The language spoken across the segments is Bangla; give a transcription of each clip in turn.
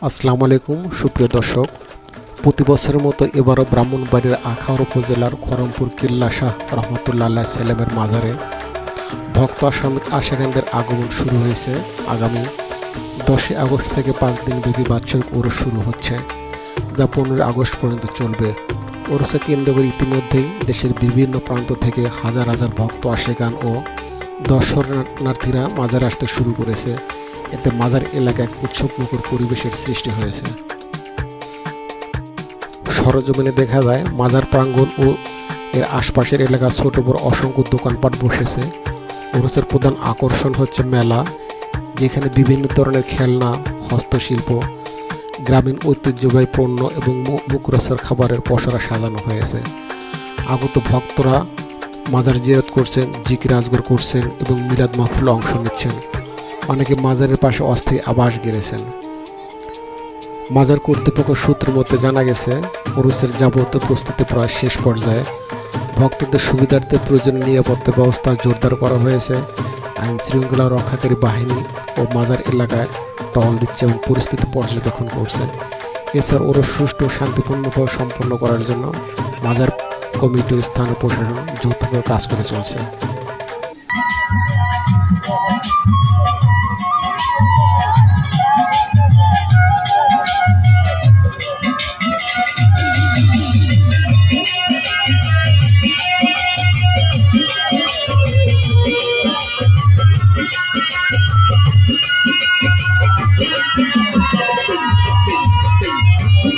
আসসালামু আলাইকুম, সুপ্রিয় দর্শক। প্রতি বছরের মতো এবারও ব্রাহ্মণবাড়ির আখাউড় উপজেলার খরমপুর কিল্লা শাহ রহমতুল্লাহ সাল্লামের মাজারে ভক্ত আসাম- আশাকানদের আগমন শুরু হয়েছে। আগামী দশই আগস্ট থেকে পাঁচ দিন ব্যাপী বাৎসরিক ওরস শুরু হচ্ছে, যা পনেরোই আগস্ট পর্যন্ত চলবে। ওরসে কেন্দ্র করে ইতিমধ্যেই দেশের বিভিন্ন প্রান্ত থেকে হাজার হাজার ভক্ত আশেকান ও দর্শনার্থীরা মাজারে আসতে শুরু করেছে। এতে মাজার এলাকায় এক উৎসবমুখর পরিবেশের সৃষ্টি হয়েছে। সরজমিনে দেখা যায়, মাজার প্রাঙ্গণ ও এর আশপাশের এলাকা ছোট বড় অসংখ্য দোকানপাট বসেছে। ওরসের প্রধান আকর্ষণ হচ্ছে মেলা, যেখানে বিভিন্ন ধরনের খেলনা, হস্তশিল্প, গ্রামীণ ঐতিহ্যবাহী পণ্য এবং মু- মুখরোচক খাবারের পসরা সাজানো হয়েছে। আগত ভক্তরা মাজার জিয়ারত করছেন, জিকির আজগর করছেন এবং মিলাদ মাহফিলে অংশ নিচ্ছেন। অনেকে মাজারের পাশে অস্থায়ী আবাস গেড়েছেন মাজার কর্তৃপক্ষ সূত্র মতে জানা গেছে ওরুসের যাবতীয় প্রস্তুতি প্রায় শেষ পর্যায়ে। ভক্তদের সুবিধার্থে প্রয়োজনীয় নিরাপত্তা ব্যবস্থা জোরদার করা হয়েছে। আইন শৃঙ্খলা রক্ষাকারী বাহিনী ও মাজার এলাকায় টহল দিচ্ছে এবং পরিস্থিতি পর্যবেক্ষণ করছে। এছাড়া ওরস সুষ্ঠু শান্তিপূর্ণভাবে সম্পন্ন করার জন্য মাজার কমিটি স্থানীয় প্রশাসন যৌথভাবে কাজ করে চলছে।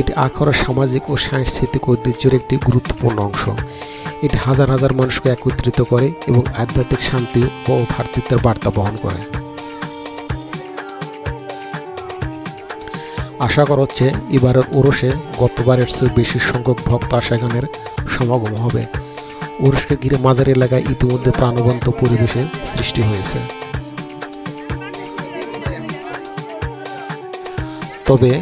এটি আখড়া সামাজিক ও সাংস্কৃতিক ঐতিহ্যের একটি গুরুত্বপূর্ণ অংশ। এটি হাজার হাজার মানুষকে একত্রিত করে এবং আধ্যাত্মিক শান্তি ও ভ্রাতৃত্বের বার্তা বহন করে। আশা করা হচ্ছে এবারের ওরসে গতবারের চেয়ে বেশি সংখ্যক ভক্ত আশাগানের সমাগম হবে। ওরসকে ঘিরে মাজার এলাকায় ইতিমধ্যে প্রাণবন্ত পরিবেশের সৃষ্টি হয়েছে। তবে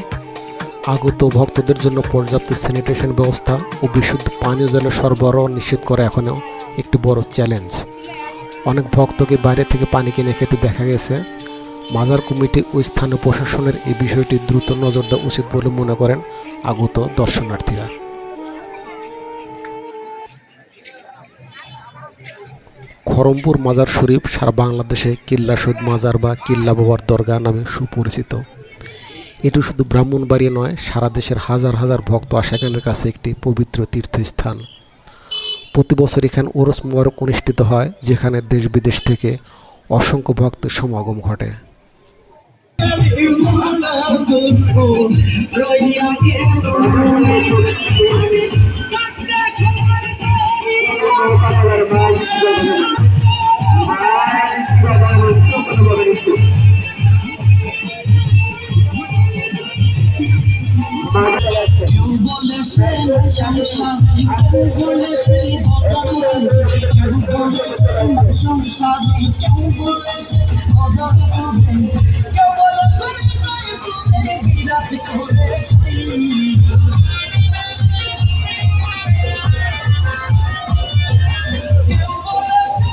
আগত ভক্তদের জন্য পর্যাপ্ত স্যানিটেশন ব্যবস্থা ও বিশুদ্ধ পানীয় জলের সরবরাহ নিশ্চিত করা এখনও একটি বড় চ্যালেঞ্জ অনেক ভক্তকে বাইরে থেকে পানি কিনে খেতে দেখা গেছে। মাজার কমিটি ও স্থানীয় প্রশাসনের এই বিষয়টি দ্রুত নজর দেওয়া উচিত বলে মনে করেন আগত দর্শনার্থীরা। খরমপুর মাজার শরীফ সারা বাংলাদেশে কিল্লা শহীদ মাজার বা কিল্লা বাবার দরগা নামে সুপরিচিত। এটি শুধু ব্রাহ্মণবাড়ি নয়, সারা দেশের হাজার হাজার ভক্ত আশাকানের কাছে একটি পবিত্র তীর্থস্থান। প্রতি বছর এখানে ওরস মোবারক অনুষ্ঠিত হয়, যেখানে দেশ বিদেশ থেকে অসংখ্য ভক্তের সমাগম ঘটে। বলেছে না সংসার কেউ বলেছে ভদ্রতা কেউ বলেছে না সংসার কেউ বলেছে ভদ্রতা কেউ বলেছে হৃদয় তুমি বিরাট করেছে কেউ বলেছে